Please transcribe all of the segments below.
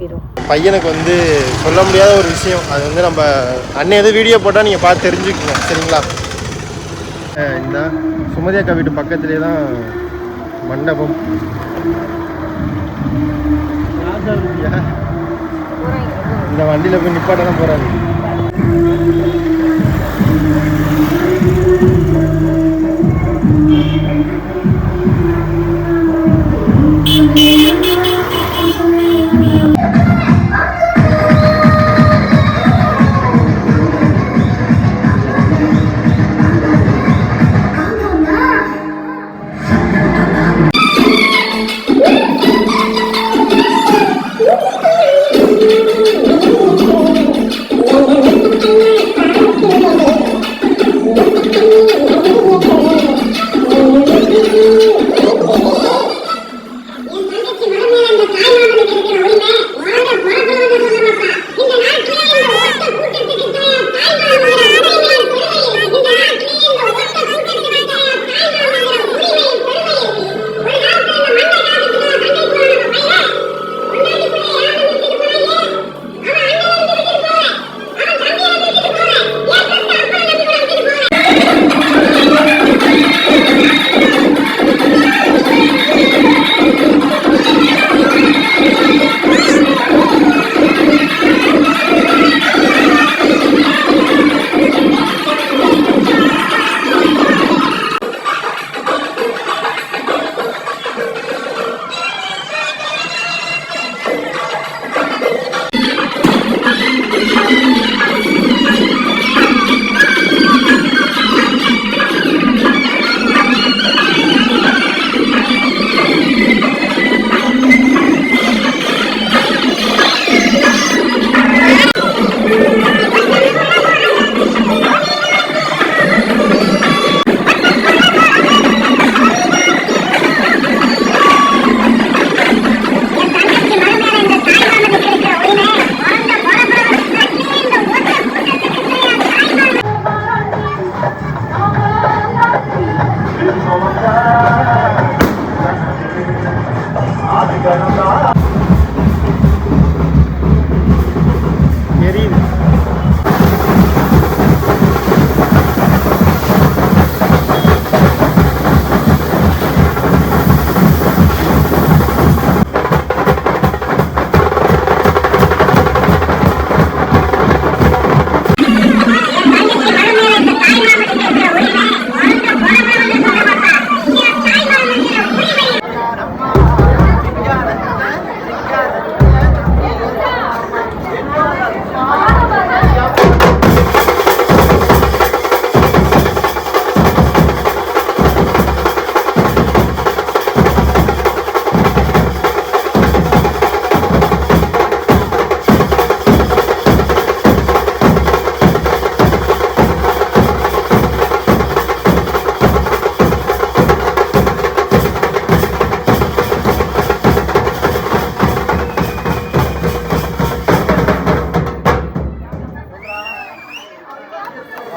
அனுப்பிடுவோம் பையனுக்கு வந்து சொல்ல முடியாத ஒரு விஷயம். அது வந்து நம்ம அண்ணன் எது வீடியோ போட்டால் நீங்கள் பார்த்து தெரிஞ்சுக்கோங்க. சரிங்களா? இந்த சுமதி அக்கா வீட்டு பக்கத்துலேயே தான் மண்டபம். இந்த வண்டியில் போய் நிப்பாட்ட தான்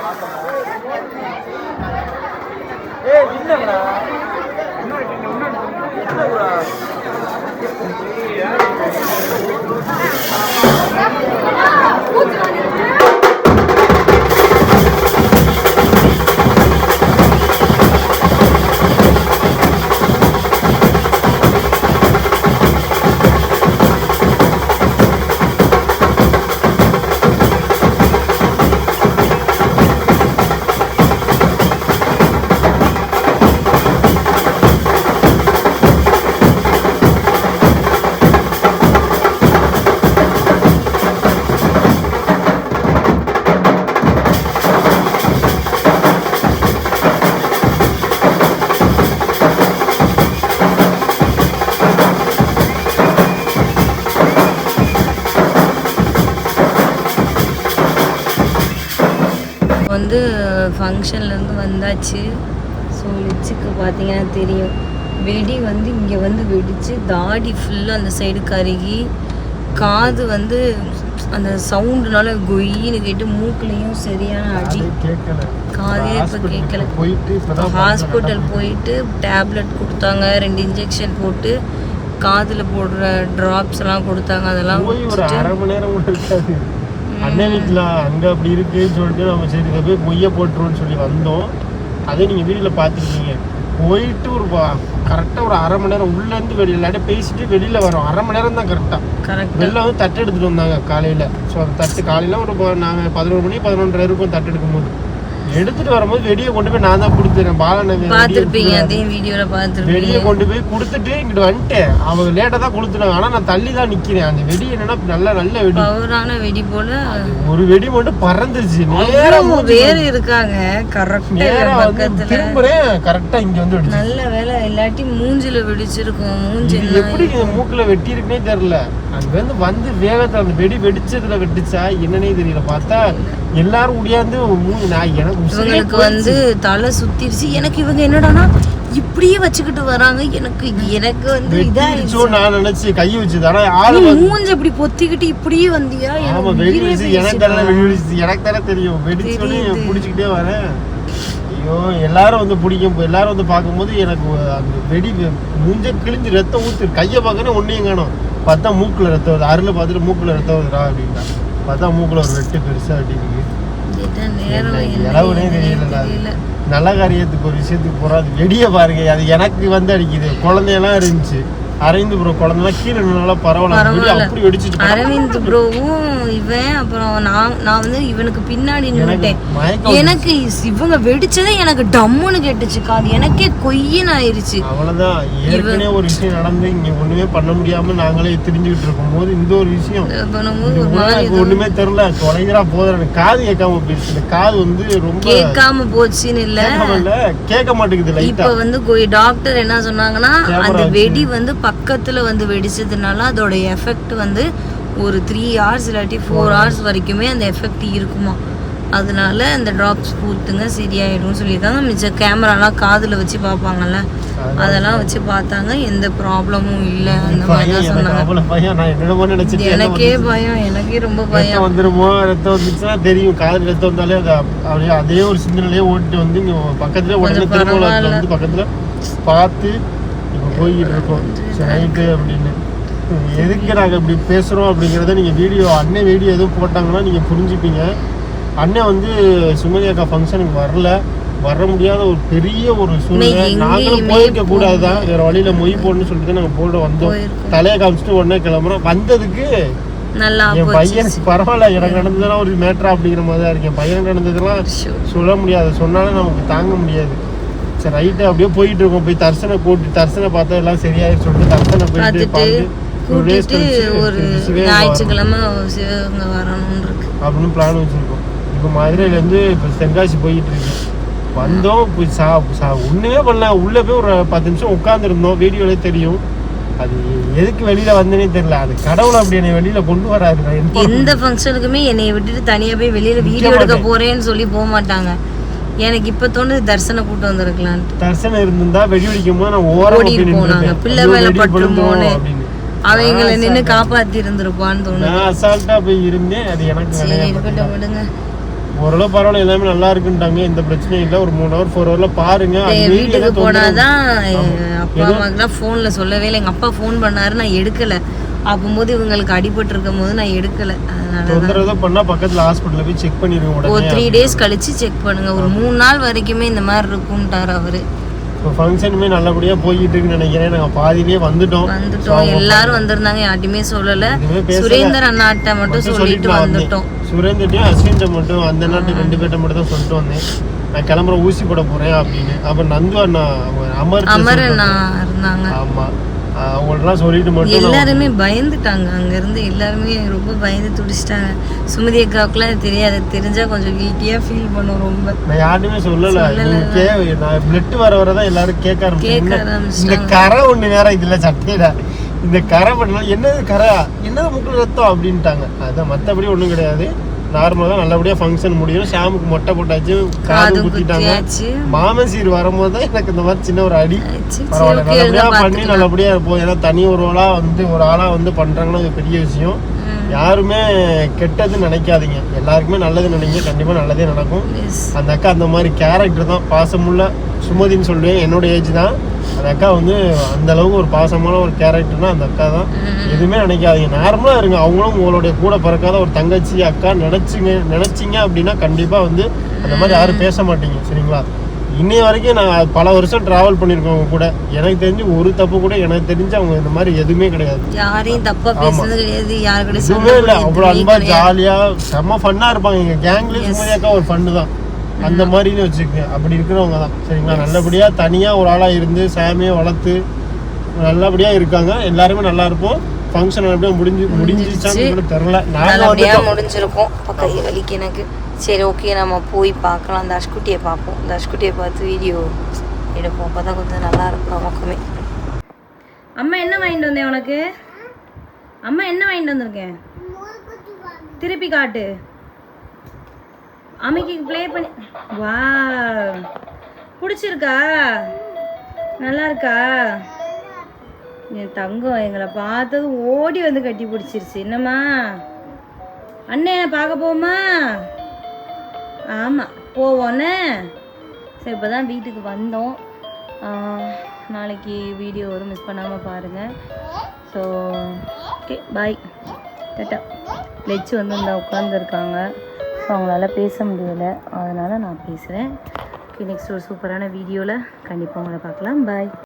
வந்து ஃபங்க்ஷன்லேருந்து வந்தாச்சு. ஸோ லிச்சுக்கு பார்த்தீங்கன்னா தெரியும். வெடி வந்து இங்கே வந்து வெடிச்சு தாடி ஃபுல்லாக அந்த சைடு கருகி காது வந்து அந்த சவுண்டுனால கொய்யின்னு கேட்டு மூக்குலேயும் சரியான அடி. காதே இப்போ கேட்கல. போயிட்டு ஹாஸ்பிட்டல் போயிட்டு டேப்லெட் கொடுத்தாங்க ரெண்டு இன்ஜெக்ஷன் போட்டு காதில் போடுற ட்ராப்ஸ் எல்லாம் கொடுத்தாங்க அதெல்லாம் அண்ணன் வீட்டில் அங்கே அப்படி இருக்குன்னு சொல்லிட்டு நம்ம சரி இதை போய் பொய்ய போட்டுருவோம்னு சொல்லி வந்தோம். அதே நீங்கள் வீட்டில் பார்த்துருக்கீங்க. போயிட்டு ஒரு கரெக்டாக ஒரு அரை மணி நேரம் உள்ளேருந்து வெளியில் இல்லாட்டி பேசிட்டு வெளியில் வரோம். அரை மணி நேரம் தான் கரெக்டாக வெளில வந்து தட்டு எடுத்துட்டு வந்தாங்க காலையில். ஸோ அந்த தட்டு காலையில் ஒரு நாங்கள் பதினோரு மணி பதினொன்றரை இருக்கும் தட்டு எடுக்கும்போது எடுத்துட்டு வரும்போது வெடியை கொண்டு போய் நான் தான் கொடுத்துறேன். பாலனை பார்த்துருப்பீங்க அதையும் வீடியோவில் பார்த்துருப்பீங்க. வெடியை கொண்டு போய் கொடுத்துட்டு இங்கிட்டு வந்துட்டேன். அவங்க லேட்டாக தான் கொடுத்துட்டாங்க. ஆனால் நான் தள்ளி தான் நிற்கிறேன் அந்த வெடி என்னன்னா நல்ல நல்ல வெடி. பவரான வெடி போல. ஒரு வெடி மட்டும் பறந்துருச்சு. நேரா அவ்வளவு பேர் இருக்காங்க. கரெக்டா நேரா வந்து பக்கத்துல. திரும்புறேன். கரெக்டா இங்க வந்து வெடிச்சு நல்ல வேலை. இல்லாட்டி மூஞ்சில வெடிச்சிருக்கும். மூஞ்சி எப்படி மூக்குல வெட்டி இருக்குன்னே தெரியல அங்க இருந்து வந்து வேகத்துல அந்த வெடி வெடிச்சதுல வெடிச்சா என்னன்னே தெரியல. பார்த்தா எல்லாரும் உடையாந்து நான் எனக்கு வந்து தலை சுத்திருச்சு எனக்கு இவங்க என்னடானா இப்படியே வச்சுக்கிட்டு வராங்க. எனக்கு எனக்கு வந்து இதாயிடுச்சு. நான் நினைச்சு கை வச்சுது. ஆனா ஆளு மூஞ்ச இப்படி பொத்திக்கிட்டு இப்படியே வந்தியா? ஆமா வெடி வெடிச்சு எனக்கு. தானே வெடி வெடிச்சு. எனக்கு தானே தெரியும். வெடிச்சோடனே. பிடிச்சிக்கிட்டே வரேன். ஐயோ எல்லாரும் வந்து பிடிக்கும். எல்லாரும் வந்து பார்க்கும்போது எனக்கு அந்த வெடி மூஞ்ச கிழிஞ்சு ரத்தம் ஊத்து கையை பார்க்கணும் ஒன்றையும் காணும். பார்த்தா மூக்குல ரத்தம் வருது. அருளை பார்த்துட்டு மூக்குல ரத்தம் வருதுடா அப்படின்னா பார்த்தா மூக்குல ஒரு வெட்டு பெருசா அடிக்குது இதுதான் நேரம் என்ன என்ன இளவுனே ஏதுன்னே தெரியல தெரியல. நல்ல காரியத்துக்கு ஒரு விஷயத்துக்கு போறோம் அது வெடிய பாருங்க. அது எனக்கு வந்து அடிக்குது. குழந்தையெல்லாம் இருந்துச்சு. அரைந்து ப்ரோ குழந்தைலாம் கீழே நல்லா பரவாயில்ல. அப்படி வெடிச்சிட்டு அரவிந்த் ப்ரோவும் இவன் அப்புறம் நான் நான் வந்து இவனுக்கு பின்னாடி நின்னுட்டேன். எனக்கு இவங்க வெடிச்சதே எனக்கு டம்முன்னு கேட்டுச்சு காது. எனக்கே கொய்யின்னு ஆயிருச்சு. அவ்வளவுதான். ஏற்கனவே ஒரு விஷயம் நடந்து இங்க ஒண்ணுமே பண்ண முடியாம நாங்களே தெரிஞ்சுக்கிட்டு இருக்கும் போது இந்த ஒரு விஷயம். ஒண்ணுமே தெரியல. தொலைகிறா போதும். காது கேட்காம போயிடுச்சு. காது வந்து ரொம்ப கேட்காம போச்சுன்னு இல்ல. கேட்க மாட்டேங்குது இப்ப வந்து டாக்டர் என்ன சொன்னாங்கன்னா அந்த. வெடி வந்து பக்கத்துல வந்து வெடிச்சதுனால அதோட எஃபெக்ட் வந்து ஒரு த்ரீ ஹவர்ஸ் இல்லாட்டி ஃபோர் ஹவர்ஸ் வரைக்குமே அந்த எஃபெக்ட் இருக்குமா. அதனால அந்த ட்ராப்ஸ் ஊத்துங்க சரியாயிடும்னு சொல்லியிருக்காங்க. மிச்ச கேமராலாம் காதுல வச்சு பார்ப்பாங்கல்ல. அதெல்லாம் வச்சு பார்த்தாங்க. எந்த ப்ராப்ளமும் இல்லை. அந்த மாதிரி தான் சொன்னாங்க. எனக்கே பயம். எனக்கே ரொம்ப பயம். வந்துருமோ? ரத்தம் வந்துச்சுன்னா தெரியும். காது ரத்தம் வந்தாலே அப்படியே அதே ஒரு சிந்தனையிலே ஓட்டிட்டு வந்து இங்க பக்கத்துல உடனே. வந்து பக்கத்துல பார்த்து இப்போ போய்கிட்டு இருக்கோம். ரைட்டு அப்படின்னு. எதுக்கு நாங்கள் இப்படி பேசுகிறோம் அப்படிங்கிறத நீங்கள் வீடியோ அண்ணன் வீடியோ எதுவும் போட்டாங்கன்னா நீங்கள் புரிஞ்சுப்பீங்க. அண்ணன் வந்து சுமதி அக்கா ஃபங்க்ஷனுக்கு வரல. வர முடியாத ஒரு பெரிய ஒரு சூழ்நிலை. நாங்களும் போயிருக்க கூடாது தான் வேற வழியில மொய் போடணும்னு சொல்லிட்டு நாங்கள் போட வந்தோம். தலையை காமிச்சிட்டு உடனே கிளம்புறோம். வந்ததுக்கு என் பையனுக்கு பரவாயில்ல எனக்கு நடந்ததெல்லாம் ஒரு மேட்டரா அப்படிங்கிற மாதிரி தான் இருக்கு. என் பையனுக்கு நடந்ததெல்லாம். சொல்ல முடியாது. சொன்னாலும் நமக்கு தாங்க முடியாது. சரி ரைட்டு அப்படியே போயிட்டு இருக்கோம் போய் தர்சனை கூட்டி தர்சனை பார்த்தா எல்லாம் சரியாயிரு சொல்லிட்டு தர்சனை போயிட்டு பார்த்துட்டு ஒரு ஞாயிற்றுக்கிழமை சிவகங்கை வரணும்னு இருக்கு. அப்படின்னு பிளான் வச்சிருக்கோம். இப்போ மதுரையிலேருந்து இப்போ தென்காசி போயிட்டு இருக்கு. வந்தோம் போய் சா சா ஒன்றுமே பண்ணல. உள்ளே போய் ஒரு பத்து நிமிஷம் உட்காந்துருந்தோம் வீடியோலே தெரியும். அது எதுக்கு வெளியில வந்தேனே தெரியல. அது கடவுள் அப்படி என்னை வெளியில கொண்டு வராது எந்த ஃபங்க்ஷனுக்குமே என்னை விட்டுட்டு தனியா போய் வெளியில வீடியோ எடுக்க. போறேன்னு சொல்லி போக மாட்டாங்க. எனக்கு இப்ப தோணுது தர்சன கூட்டம் வந்திருக்கலான்ட்டு. தர்சனம் இருந்திருந்தா வெடி வெடிக்கும் போது நான் ஓரம் ஓடி. நின்னுட்டேன். பிள்ளை மேல அப்படின்னு. அவங்கள நான் நின்னு காப்பாத்தி இருந்திருப்பான்னு தோணுது. நான் அசால்ட்டா போய் இருந்தேன். அது எனக்கு சரி இருக்கட்டும் விடுங்க. ஓரளவு பரவாயில்ல எல்லாமே நல்லா இருக்குன்ட்டாங்க. எந்த பிரச்சனையும் இல்லை. ஒரு மூணு ஹவர் ஃபோர் ஹவர்ல பாருங்க. வீட்டுக்கு போனாதான். அப்பா அம்மாக்கெல்லாம் ஃபோன்ல சொல்லவே இல்லை. எங்க அப்பா ஃபோன் பண்ணாரு. நான் எடுக்கல. அப்போது இவங்களுக்கு அடிபட்டு இருக்கும் போது நான் எடுக்கல. தொந்தரவு தான் பண்ணா பக்கத்துல ஹாஸ்பிட்டல்ல போய் செக் பண்ணிருங்க ஒரு த்ரீ டேஸ் கழிச்சு செக் பண்ணுங்க. ஒரு மூணு நாள் வரைக்குமே இந்த மாதிரி இருக்கும்ட்டாரு அவரு. இப்போ ஃபங்க்ஷனுமே நல்லபடியா போயிட்டு இருக்குன்னு நினைக்கிறேன். நாங்க பாதியிலேயே வந்துட்டோம். வந்துட்டோம். எல்லாரும் வந்திருந்தாங்க. யார்ட்டையுமே சொல்லல. சுரேந்தர் அண்ணாட்ட மட்டும் மட்டும் சொல்லிட்டு. வந்துட்டோம். சுரேந்திரட்டையும் அஸ்வின்ட்ட மட்டும் அந்த நாட்டு ரெண்டு பேர்ட்ட மட்டும் தான் சொல்லிட்டு வந்தேன். நான் கிளம்புற ஊசி போட போறேன் அப்படின்னு. அப்ப நந்து அண்ணா அமர் அமர் அண்ணா இருந்தாங்க. ஆமா. அவங்கள்ட்டலாம் சொல்லிட்டு மட்டும் எல்லாருமே பயந்துட்டாங்க. அங்க இருந்து எல்லாருமே ரொம்ப பயந்து துடிச்சிட்டாங்க. சுமதி அக்காவுக்குலாம் தெரியாது. தெரிஞ்சா கொஞ்சம் கில்ட்டியா ஃபீல் பண்ணும் ரொம்ப. நான் யாருமே சொல்லல. கே நான் பிளட் வர வர தான் எல்லாரும் கேட்க ஆரம்பிச்சாங்க. இந்த கரை ஒண்ணு வேற இதுல சட்டையில இந்த கரை பண்ணலாம் என்னது கரை? என்னது முக்கிய ரத்தம்? அப்படின்ட்டாங்க. அதான் மத்தபடி ஒண்ணும் கிடையாது. நார்மலாக நல்லபடியா ஃபங்க்ஷன் முடியும். ஷாமுக்கு மொட்டை போட்டாச்சு காது காது குத்திட்டாங்க. மாமன் சீர் வரும்போது தான் எனக்கு இந்த மாதிரி சின்ன ஒரு அடி. பரவாயில்ல okay, நல்லபடியா இருங்க, பண்ணி பார்த்துக்கலாம். நல்லபடியா இருப்போம் ஏன்னா தனி ஒரு ஆளா வந்து ஒரு ஆளா வந்து பண்றாங்கன்னா அது பெரிய விஷயம். யாருமே கெட்டது நினைக்காதீங்க. எல்லாருக்குமே நல்லது நினைங்க. கண்டிப்பா நல்லதே நடக்கும். அந்த அக்கா அந்த மாதிரி கேரக்டர் தான். பாசமுள்ள சுமதின்னு சொல்லுவேன். என்னோட ஏஜ் தான். அந்த அக்கா வந்து அந்த அளவுக்கு ஒரு பாசமான ஒரு கேரக்டர்னா அந்த அக்கா தான். எதுவுமே நினைக்காதீங்க. நார்மலாக இருங்க. அவங்களும் உங்களுடைய கூட பிறக்காத ஒரு தங்கச்சி அக்கா நினச்சிங்க நினச்சிங்க அப்படின்னா கண்டிப்பாக வந்து அந்த மாதிரி யாரும் பேச மாட்டீங்க. சரிங்களா? இன்னைய வரைக்கும் நான் பல வருஷம் ட்ராவல் பண்ணியிருக்கேன் அவங்க கூட. எனக்கு தெரிஞ்சு ஒரு தப்பு கூட எனக்கு தெரிஞ்சு அவங்க இந்த மாதிரி எதுவுமே கிடையாது. யாரையும் தப்பா பேசுனது கிடையாது. யாரு எதுவுமே இல்லை. அவ்வளோ அன்பா ஜாலியாக செம்ம ஃபன்னாக இருப்பாங்க. எங்கள் கேங்லேயும் சும்மா அக்கா ஒரு ஃபன்னு தான். அந்த மாதிரின்னு வச்சுக்கோங்க. அப்படி இருக்கிறவங்க தான். சரிங்களா? நல்லபடியாக தனியாக ஒரு ஆளாக இருந்து சாமியை வளர்த்து நல்லபடியாக இருக்காங்க. எல்லாருமே நல்லா இருப்போம். ஃபங்க்ஷன் நல்லபடியாக முடிஞ்சு முடிஞ்சிச்சான்னு கூட தெரில நாங்கள் நல்லபடியா வந்துட்டோம் முடிஞ்சிருக்கும். இப்போ கை வலிக்கு எனக்கு. சரி ஓகே நம்ம போய் பார்க்கலாம். அந்த அஷ்குட்டியை பார்ப்போம். இந்த அஷ்குட்டியை பார்த்து வீடியோ எடுப்போம். அப்போ தான் கொஞ்சம் நல்லா இருக்கும் நமக்குமே. அம்மா என்ன வாங்கிட்டு வந்தேன் உனக்கு? அம்மா என்ன வாங்கிட்டு வந்திருக்கேன் திருப்பி காட்டு. அமைக்கு ப்ளே பண்ணி வா பிடிச்சிருக்கா? நல்லா இருக்கா என் தங்கம் எங்களை பார்த்தது ஓடி வந்து கட்டி பிடிச்சிருச்சு. என்னம்மா? அண்ணன் பார்க்க போமா ஆமாம் போவோன்னே சரி இப்போ தான் வீட்டுக்கு வந்தோம். நாளைக்கு வீடியோ வரும் மிஸ் பண்ணாமல் பாருங்கள் so okay bye ta ta Lechu வந்து இந்த உட்காந்துருக்காங்க ஸோ அவங்களால பேச முடியலை. அதனால் நான் பேசுகிறேன் ஓகே நெக்ஸ்ட் ஒரு சூப்பரான வீடியோவில் கண்டிப்பாக உங்களை பார்க்கலாம். பாய்